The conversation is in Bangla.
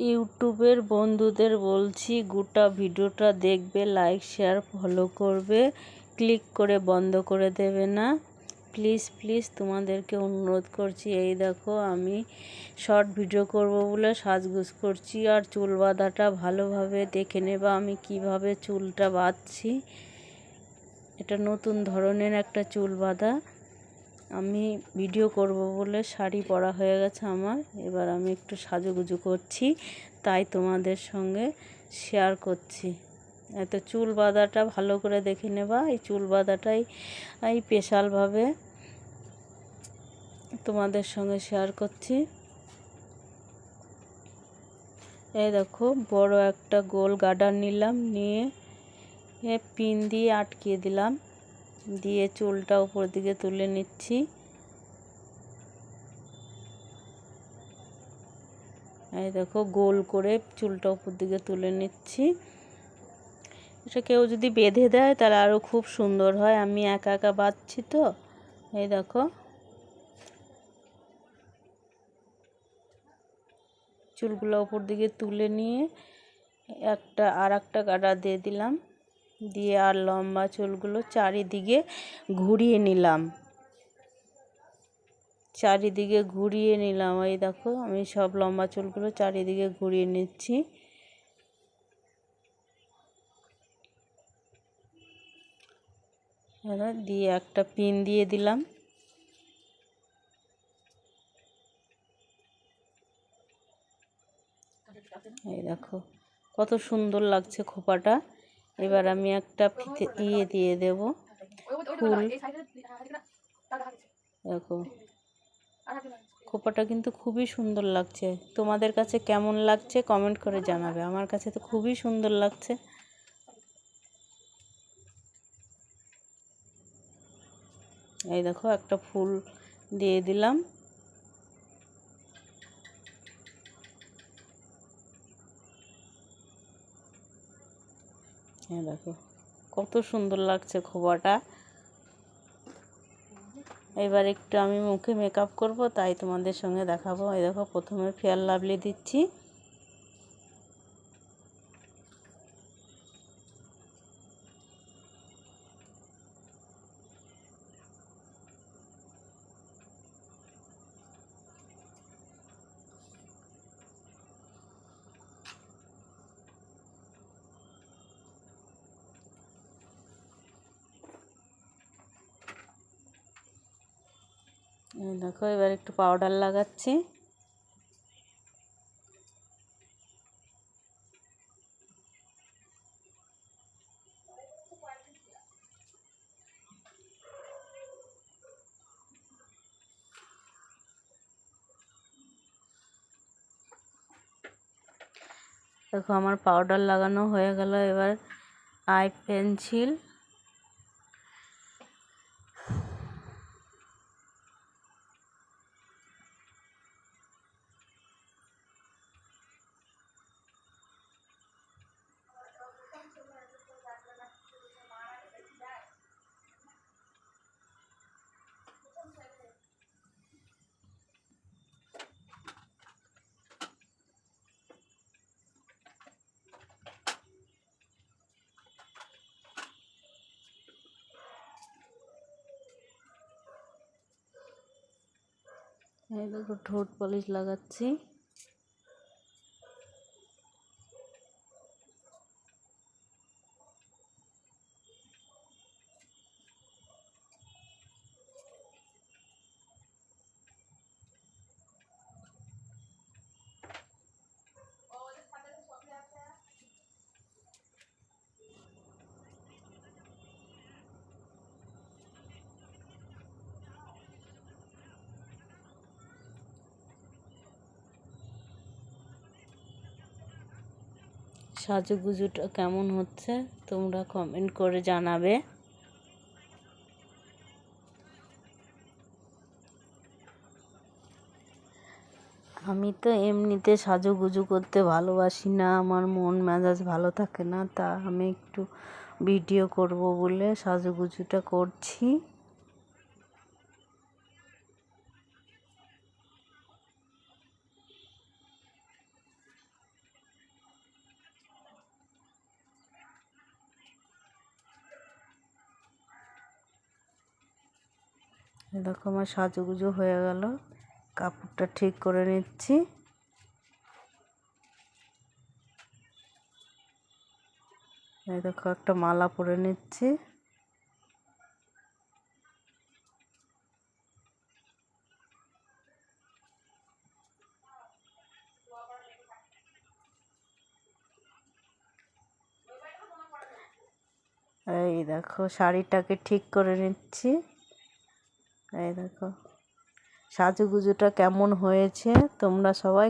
ইউটিউবের বন্ধুদের বলছি, গোটা ভিডিওটা দেখবে, লাইক, শেয়ার ফলো করবে, ক্লিক করে বন্ধ করে দেবে না। প্লিজ প্লিজ তোমাদেরকে অনুরোধ করছি, এই দেখো আমি শর্ট ভিডিও করব বলে সাজগোজ করছি আর চুল বাঁধাটা ভালোভাবে দেখে নেবা আমি কীভাবে চুলটা বাঁধছি। এটা নতুন ধরনের একটা চুল বাঁধা। আমি ভিডিও করব বলে শাড়ি পরা হয়ে গেছে আমার। এবার আমি একটু সাজুগুজু করছি, তাই তোমাদের সঙ্গে শেয়ার করছি। এত চুল বাঁধাটা ভালো করে দেখে নেবা। এই চুল বাঁধাটাই, এই স্পেশালভাবে তোমাদের সঙ্গে শেয়ার করছি। এই দেখো, বড় একটা গোল গার্ডার নিলাম, নিয়ে পিন দিয়ে আটকিয়ে দিলাম। দিয়ে চুলটা উপর দিকে তুলে নিচ্ছি। এই দেখো, গোল করে চুলটা উপর দিকে তুলে নিচ্ছি। এটা কেউ যদি বেঁধে দেয় তাহলে আরও খুব সুন্দর হয়। আমি একা একা বাঁধছি তো। এই দেখো। চুলগুলো উপর দিকে তুলে নিয়ে একটা আর একটা গাডা দিয়ে দিলাম। দিয়ে আর লম্বা চুলগুলো চারিদিকে ঘুরিয়ে নিলাম। চারিদিকে ঘুরিয়ে নিলাম। এই দেখো, আমি সব লম্বা চুলগুলো চারিদিকে ঘুরিয়ে নিচ্ছি। দিয়ে একটা পিন দিয়ে দিলাম। এই দেখো, কত সুন্দর লাগছে খোপাটা। এবার আমি একটা ফিতে ইয়ে দিয়ে দেব ফুল। দেখো, খোপাটা কিন্তু খুবই সুন্দর লাগছে। তোমাদের কাছে কেমন লাগছে কমেন্ট করে জানাবে। আমার কাছে তো খুবই সুন্দর লাগছে। এই দেখো, একটা ফুল দিয়ে দিলাম। হ্যাঁ দেখো। কত সুন্দর লাগছে খোবাটা এবার একটু আমি মুখে মেকআপ করব, তাই তোমাদের সঙ্গে দেখাবো। এই দেখো, প্রথমে ফেয়ার লাভলি দিচ্ছি। দেখো এবার একটু পাউডার লাগাচ্ছি। দেখো আমার পাউডার লাগানো হয়ে গেল। এবার আই পেন্সিল ঠোঁট পলিশ লাগাচ্ছি। সাজুগুজুটা কেমন হচ্ছে তোমরা কমেন্ট করে জানাবে। আমি তো এমনিতে সাজুগুজু করতে ভালোবাসি না, আমার মন মেজাজ ভালো থাকে না, তা আমি একটু ভিডিও করব বলে সাজুগুজুটা করছি। দেখো আমার সাজুগুজু হয়ে গেল। কাপড়টা ঠিক করে নিচ্ছি। এই দেখো একটা মালা পরে নিচ্ছি। এই দেখো শাড়িটাকে ঠিক করে নিচ্ছি। এই দেখো সাজুগুজুটা কেমন হয়েছে? তোমরা সবাই